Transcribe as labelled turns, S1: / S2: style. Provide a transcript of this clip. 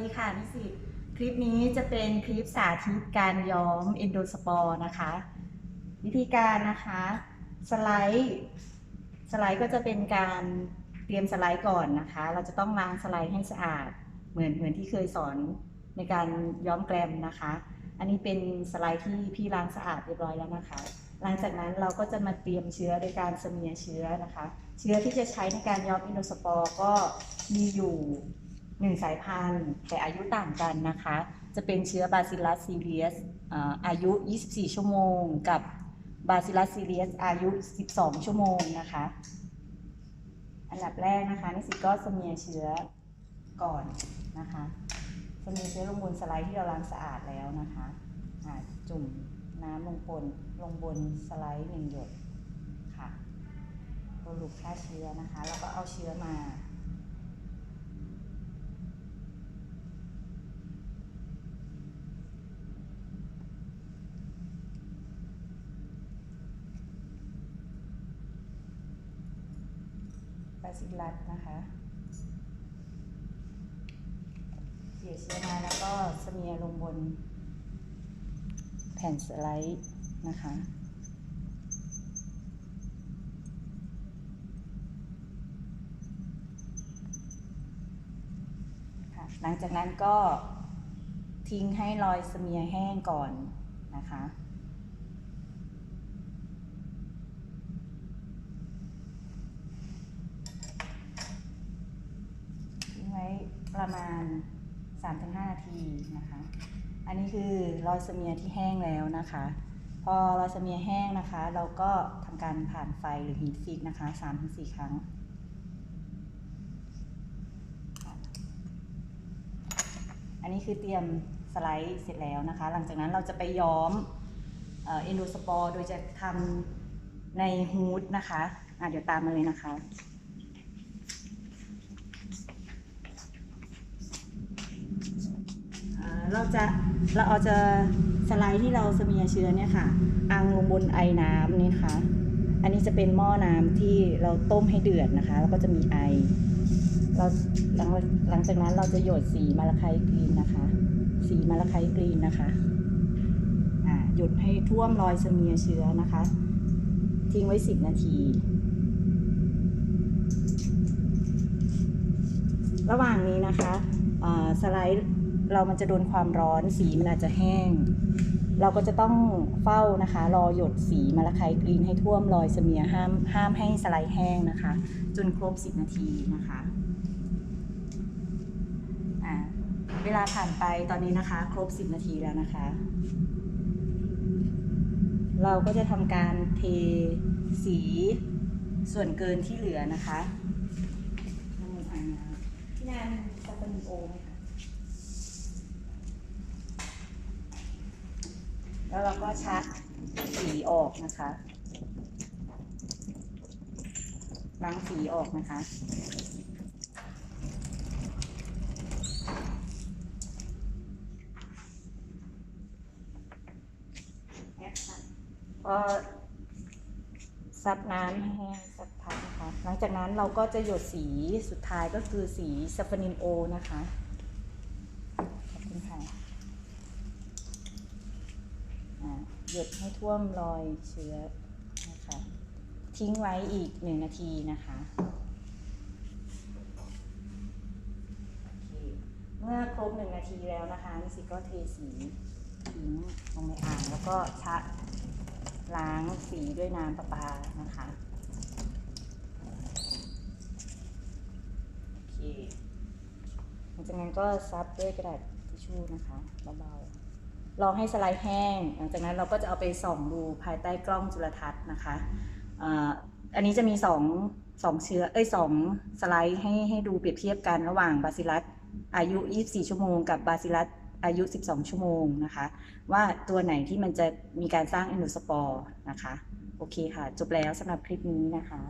S1: ดีค่ะนิสิตคลิปนี้จะเป็นคลิปสาธิตการย้อมเอนโดสปอร์นะคะ วิธีการนะคะสไลด์สไลด์ก็จะเป็นการเตรียมสไลด์ก่อนนะคะ เราจะต้องล้างสไลด์ให้สะอาด เหมือนเหมือนที่เคยสอนในการย้อมแกรมนะคะ อันนี้เป็นสไลด์ที่พี่ล้างสะอาดเรียบร้อยแล้วนะคะ หลังจากนั้นเราก็จะมาเตรียมเชื้อโดยการเสเมียเชื้อนะคะ เชื้อที่จะใช้ในการย้อมอินโดสปอร์ก็มีอยู่ หนึ่งสายพันธุ์แต่อายุต่างกันนะคะ จะเป็นเชื้อบาซิลัสซีเรียสอายุ 24 ชั่วโมง กับบาซิลัสซีเรียสอายุ 12 ชั่วโมงนะคะ อันดับแรกนะคะนิสิตก็สเมียเชื้อก่อนนะคะสเมียเชื้อลงบนสไลด์ที่เราล้างสะอาดแล้วนะคะจุ่มน้ำลงบนลงบนสไลด์หนึ่งหยดค่ะตัวลูกฆ่าเชื้อนะคะ แล้วก็เอาเชื้อมา บาซิลัสนะคะเสียเชื้อมาแล้วก็สเมียลงบน แผ่นสไลด์นะคะหลังจากนั้นก็ทิ้งให้รอยสเมียแห้งก่อนนะคะ ทิ้งไว้ ประมาณ 3-5 นาทีนะคะ อันนี้คือรอยสเมียที่แห้งแล้วนะคะ พอรอยสเมียแห้งนะคะ เราก็ทำการผ่านไฟหรือฮีทฟิกนะคะ 3-4 ครั้งอันนี้คือเตรียมสไลด์เสร็จแล้วนะคะ หลังจากนั้นเราจะไปย้อมเอ็นโดสปอร์ โดยจะทำในฮูดนะคะะเดี๋ยวตามมาเลยนะคะ อ่า เราจะเราเอาจะสไลด์ที่เราเสเมียเชื้อเนี่ยค่ะอังลงบนไอน้ำนี่นะคะอันนี้จะเป็นหม้อน้ำที่เราต้มให้เดือดนะคะ แล้วก็จะมีไอเราหลังหลังจากนั้นเราจะหยดสีมาลาไคกรีนนะคะ สีมาลาไคกรีนนะคะอ่าหยดให้ท่วมรอยเสเมียเชื้อนะคะ ทิ้งไว้10นาที ระหว่างนี้นะคะสไลด์ เรามันจะโดนความร้อนสีมันอาจจะแห้ง เราก็จะต้องเฝ้านะคะ รอหยดสีมาละไคกรีนให้ท่วมรอยเสมียห้ามห้ามให้สไลด์แห้งนะคะ จนครบ 10 นาทีนะคะเวลาผ่านไปตอนนี้นะคะ ครบ 10 นาทีแล้วนะคะ เราก็จะทำการเทสีส่วนเกินที่เหลือนะคะลงบนอ่น้ำที่งานสปานิโอไหมคะ แล้วเราก็ชักสีออกนะคะล้างสีออกนะคะ พอซับน้ำแห้งสักพักนะคะ หลังจากนั้นเราก็จะหยดสีสุดท้ายก็คือสีซัฟฟานินโอนะคะ ขอบคุณค่ะ อ่า หยดให้ท่วมรอยเชื้อนะคะทิ้งไว้อีกหนึ่งนาทีนะคะเคเมื่อครบหนึ่งนาทีแล้วนะคะนิสิก็เทสีทิ้งลงในอ่างแล้วก็ชะล้างสีด้วยน้ำประปานะคะโอเคหลังจากนั้นก็ซับด้วยกระดาษทิชชู่นะคะเบาๆ รอให้สไลด์แห้ง หลังจากนั้นเราก็จะเอาไปส่องดูภายใต้กล้องจุลทรรศน์นะคะอ่าอันนี้จะมีสองสองเชื้อเอ้ยสองสไลด์ให้ให้ดูเปรียบเทียบกันระหว่างบาซิลัสอายุ 24 ชั่วโมง กับบาซิลัสอายุ 12 ชั่วโมงนะคะ ว่าตัวไหนที่มันจะมีการสร้างเอนโดสปอร์นะคะ โอเคค่ะ จบแล้วสำหรับคลิปนี้นะคะ